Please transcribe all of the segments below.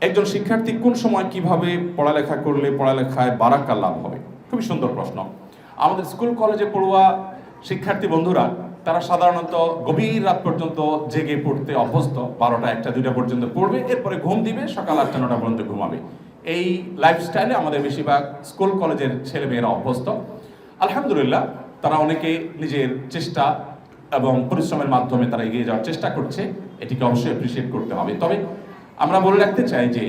একজন শিক্ষার্থী কোন সময় কীভাবে পড়ালেখা করলে পড়ালেখায় বারাকা লাভ হবে? খুবই সুন্দর প্রশ্ন। আমাদের স্কুল, কলেজে পড়ুয়া শিক্ষার্থী বন্ধুরা, তারা সাধারণত গভীর রাত পর্যন্ত জেগে পড়তে অভ্যস্ত। বারোটা, একটা, দুইটা পর্যন্ত পড়বে, এরপরে ঘুম দিবে, সকাল আটটা, নটা পর্যন্ত ঘুমাবে। এই লাইফস্টাইলে আমাদের বেশিরভাগ স্কুল, কলেজের ছেলেমেয়েরা অভ্যস্ত। আলহামদুলিল্লাহ, তারা অনেকে নিজের চেষ্টা এবং পরিশ্রমের মাধ্যমে তারা এগিয়ে যাওয়ার চেষ্টা করছে। এটিকে অবশ্যই অ্যাপ্রিসিয়েট করতে হবে। তবে আমরা বলে রাখতে চাই যে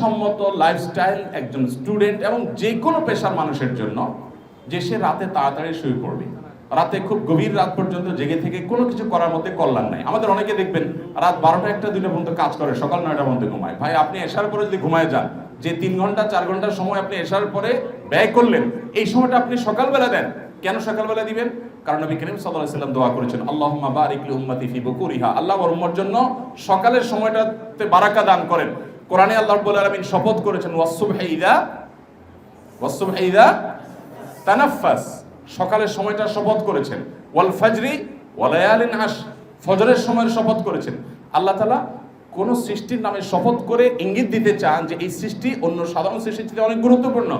সম্মত লাইফস্টাইল একজন স্টুডেন্ট এবং যে কোনো পেশার মানুষের জন্য যে সে রাতে তাড়াতাড়ি শুয়ে পড়বে। রাতে খুব গভীর রাত পর্যন্ত জেগে থেকে কোনো কিছু করার মধ্যে কল্যাণ নাই। আমাদের অনেকে দেখবেন, রাত বারোটা একটা দুইটা পর্যন্ত কাজ করে, সকাল নয়টা পর্যন্ত ঘুমায়। ভাই, আপনি এসার পরে যদি ঘুমায় যান, যে তিন ঘণ্টা, চার ঘণ্টার সময় আপনি এসার পরে ব্যয় করলেন, এই সময়টা আপনি সকালবেলা দেন। কেন সকালবেলা দিবেন? কারণ নবী করিম আলাইহি সাল্লাম দোয়া করেছেন, আল্লাহুম্মা বারিক লি উম্মতি ফি বুকুরিহা। আল্লাহ ওর জন্য সকালের সময়টাতে বারাকা দান করেন। কোরআনে আল্লাহ রাব্বুল আলামিন শপথ করেছেন, ওয়াসসুবহি ইযা ওয়াসসুবহি ইযা তানাফাস সকালের সময়টা শপথ করেছেন ওয়াল ফাজরি ওয়ালায়ালিন আশ ফজরের সময়ের শপথ করেছেন। আল্লাহ তাআলা কোন সৃষ্টির নামে শপথ করে ইঙ্গিত দিতে চান যে এই সৃষ্টি অন্য সাধারণ সৃষ্টির চেয়ে অনেক গুরুত্বপূর্ণ।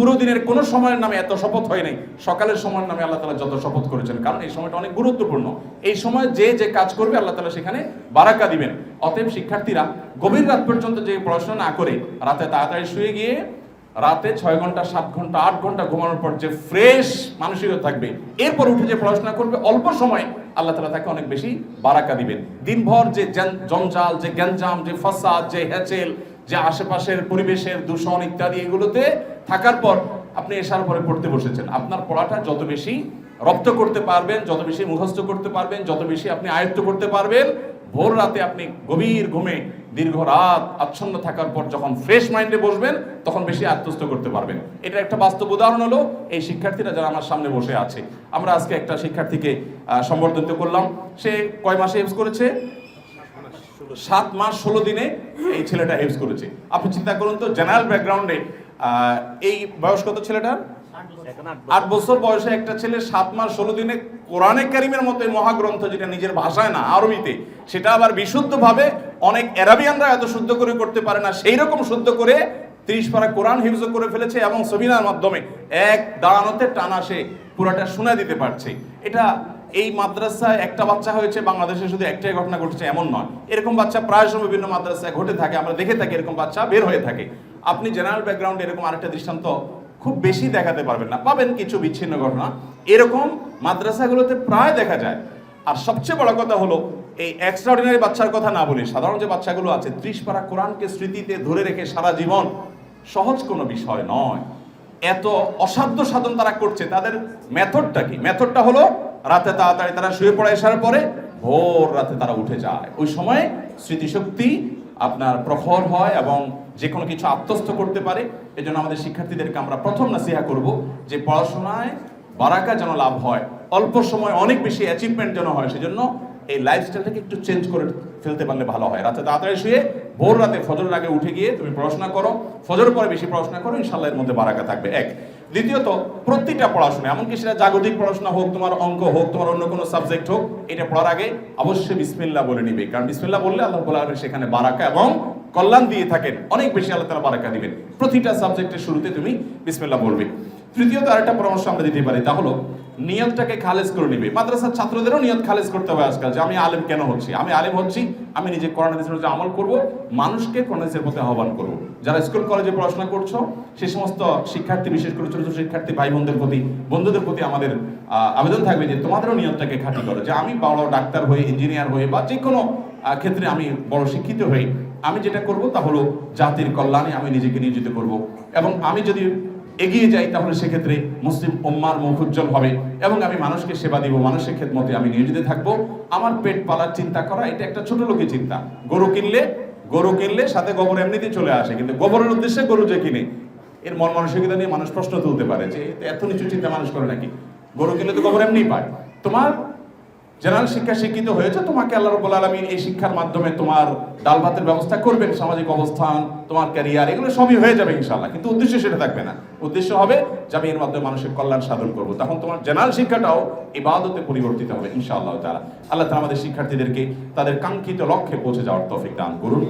পুরো দিনের কোনো সময়ের নামে এত শপথ হয় নাই। সকালের সময়ের নামে আল্লাহ তালা যত শপথ করেছেন। কারণ এই সময়টা অনেক গুরুত্বপূর্ণ। এই সময় যে যে কাজ করবে আল্লাহ তালা সেখানে বারাকা দিবেন। অতএব শিক্ষার্থীরা গভীর রাত পর্যন্ত যে পড়াশোনা না করে রাতে তাড়াতাড়ি শুয়ে গিয়ে রাতে ছয় ঘণ্টা, সাত ঘণ্টা, আট ঘণ্টা ঘুমানোর পর যে ফ্রেশ মানসিকতা থাকবে, এরপর উঠে যে পড়াশোনা করবে, অল্প সময় আল্লাহ তালা তাকে অনেক বেশি বারাকা দিবেন। দিনভর যে জঞ্জাল, যে গ্যাঞ্জাম, যে ফাসাদ, যে হ্যাচেল যে আশেপাশের পরিবেশের দূষণ ইত্যাদি এগুলোতে থাকার পর আপনি এসার পরে পড়তে বসেছেন। আপনার পড়াটা যত বেশি রপ্ত করতে পারবেন, যত বেশি মুখস্থ করতে পারবেন, যত বেশি আপনি আয়ত্ত করতে পারবেন, ভোর রাতে আপনি গভীর ঘুমে দীর্ঘ রাত আচ্ছন্ন থাকার পর যখন ফ্রেশ মাইন্ডে বসবেন, তখন বেশি আত্মস্থ করতে পারবেন। এটা একটা বাস্তব উদাহরণ হলো এই শিক্ষার্থীরা যারা আমার সামনে বসে আছে। আমরা আজকে একটা শিক্ষার্থীকে সম্বর্ধিত করলাম। সে কয় মাসে হেফজ করেছে? সাত মাস ষোলো দিনে এই ছেলেটা হেফজ করেছে। আপনি চিন্তা করুন তো জেনারেল ব্যাকগ্রাউন্ডে এই বয়স কত ছেলেটার? আট বছর বয়সে একটা ছেলে সাত মাস ষোলো দিনে কোরআনে কারিমের মতো মহাগ্রন্থ যেটা নিজের ভাষায় না, আরবিতে, সেটা আবার বিশুদ্ধভাবে অনেক অ্যারাবিয়ানরা এত শুদ্ধ করে করতে পারে না সেই রকম শুদ্ধ করে ত্রিশ পারা কোরআন হিফজ করে ফেলেছে এবং সবিনার মাধ্যমে এক দাঁড়ানোতে টানা সে পুরাটা শুনে দিতে পারছে। এটা এই মাদ্রাসায় একটা বাচ্চা হয়েছে, বাংলাদেশে শুধু একটাই ঘটনা ঘটেছে, এমন নয়। এরকম বাচ্চা প্রায় সময় বিভিন্ন মাদ্রাসায় ঘটে থাকে, আমরা দেখে থাকি এরকম বাচ্চা বের হয়ে থাকে। আপনি জেনারেল ব্যাকগ্রাউন্ডে এরকম আরেকটা দৃষ্টান্ত খুব বেশি দেখাতে পারবেন না। পাবেন কিছু বিচ্ছিন্ন ঘটনা। এরকম মাদ্রাসাগুলোতে প্রায় দেখা যায়। আর সবচেয়ে বড় কথা হলো, এই এক্সট্রাঅর্ডিনারি বাচ্চার কথা না বলি, সাধারণ যে বাচ্চাগুলো আছে ত্রিশ পারা কোরআনকে স্মৃতিতে ধরে রেখে সারা জীবন সহজ কোনো বিষয় নয়। এত অসাধ্য সাধন তারা করছে, তাদের মেথডটা কি? মেথডটা হলো রাতে তাড়াতাড়ি তারা শুয়ে পড়ে, আসার পরে ভোর রাতে তারা উঠে যায়। ওই সময় স্মৃতিশক্তি আপনার প্রখর হয় এবং যে কোনো কিছু আত্মস্থ করতে পারে। এজন্য আমাদের শিক্ষার্থীদেরকে আমরা প্রথম নাসিহা করব যে পড়াশোনায় বারাকা যেন লাভ হয়, অল্প সময় অনেক বেশি অ্যাচিভমেন্ট যেন হয়, সেজন্য এই লাইফস্টাইলটাকে একটু চেঞ্জ করে ফেলতে পারলে ভালো হয়। রাতে তাড়াতাড়ি শুয়ে ভোর রাতে ফজরের আগে উঠে গিয়ে তুমি পড়াশোনা করো, ফজরের পরে বেশি পড়াশোনা করো ইনশাল্লাহ এর মধ্যে বারাকা থাকবে। এক। দ্বিতীয়ত, প্রত্যেকটা পড়াশোনা, এমনকি সেটা জাগতিক পড়াশোনা হোক, তোমার অঙ্ক হোক, তোমার অন্য কোনো সাবজেক্ট হোক, এটা পড়ার আগে অবশ্যই বিসমিল্লাহ বলে নিবে। কারণ বিসমিল্লাহ বললে আল্লাহ বলে সেখানে বারাকা এবং কল্যাণ দিয়ে থাকেন। অনেক বেশি আল্লাহ তারা বারাকা দিবেন। প্রতিটা সাবজেক্টের শুরুতে তুমি বিসমিল্লাহ বলবে। তৃতীয়ত আরেকটা পরামর্শ আমরা দিতে পারি, তা হলো নিয়তটাকে খালেজ করে নিবে। মাদ্রাসার ছাত্রদেরও নিয়ত খালেজ করতে হবে আজকাল যে আমি আলেম কেন হচ্ছি? আমি আলেম হচ্ছি, আমি নিজে হাদিসের উপর আমল করব, মানুষকে কোরআন হাদিসের প্রতি আহ্বান করব। যারা স্কুল কলেজে পড়াশোনা করছ, সে সমস্ত শিক্ষার্থী, বিশেষ করে ছোট ছোট শিক্ষার্থী ভাই বোনদের প্রতি, বন্ধুদের প্রতি আমাদের আবেদন থাকবে যে তোমাদেরও নিয়তটাকে খাঁটি করো। যে আমি বড় ডাক্তার হয়ে ইঞ্জিনিয়ার হয়ে বা যে কোনো ক্ষেত্রে আমি বড় শিক্ষিত হই আমি যেটা করব তা হলো জাতির কল্যাণে আমি নিজেকে নিয়োজিত করব। এবং আমি যদি এগিয়ে যাই, তাহলে সেক্ষেত্রে মুসলিম উম্মার মুখ উজ্জ্বল হবে এবং আমি মানুষকে সেবা দিব, মানুষের খেদমতে আমি নিয়োজিত থাকব। আমার পেট পালার চিন্তা করা, এটা একটা ছোট লোকের চিন্তা। গরু কিনলে গরু কিনলে সাথে গোবর এমনিতেই চলে আসে, কিন্তু গোবরের উদ্দেশ্যে গরু যে কিনে, এর মন মানসিকতা নিয়ে মানুষ প্রশ্ন তুলতে পারে যে, এত নিচু চিন্তা মানুষ করে নাকি? গরু কিনলে তো গোবর এমনি পায়। তোমার জেনারেল শিক্ষা শিক্ষিত হয়েছে, তোমাকে আল্লাহ রব্বুল আলমিন এই শিক্ষার মাধ্যমে তোমার ডাল ভাতের ব্যবস্থা করবেন, সামাজিক অবস্থান, তোমার ক্যারিয়ার এগুলো সবই হয়ে যাবে ইনশাল্লাহ কিন্তু উদ্দেশ্য সেটা থাকবে না। উদ্দেশ্য হবে যে আমি এর মাধ্যমে মানুষের কল্যাণ সাধন করব। তখন তোমার জেনারেল শিক্ষাটাও ইবাদতে পরিবর্তিত হবে ইনশাআল্লাহ তারা আল্লাহ তালা আমাদের শিক্ষার্থীদেরকে তাদের কাঙ্ক্ষিত লক্ষ্যে পৌঁছে যাওয়ার তফিক দান করুন।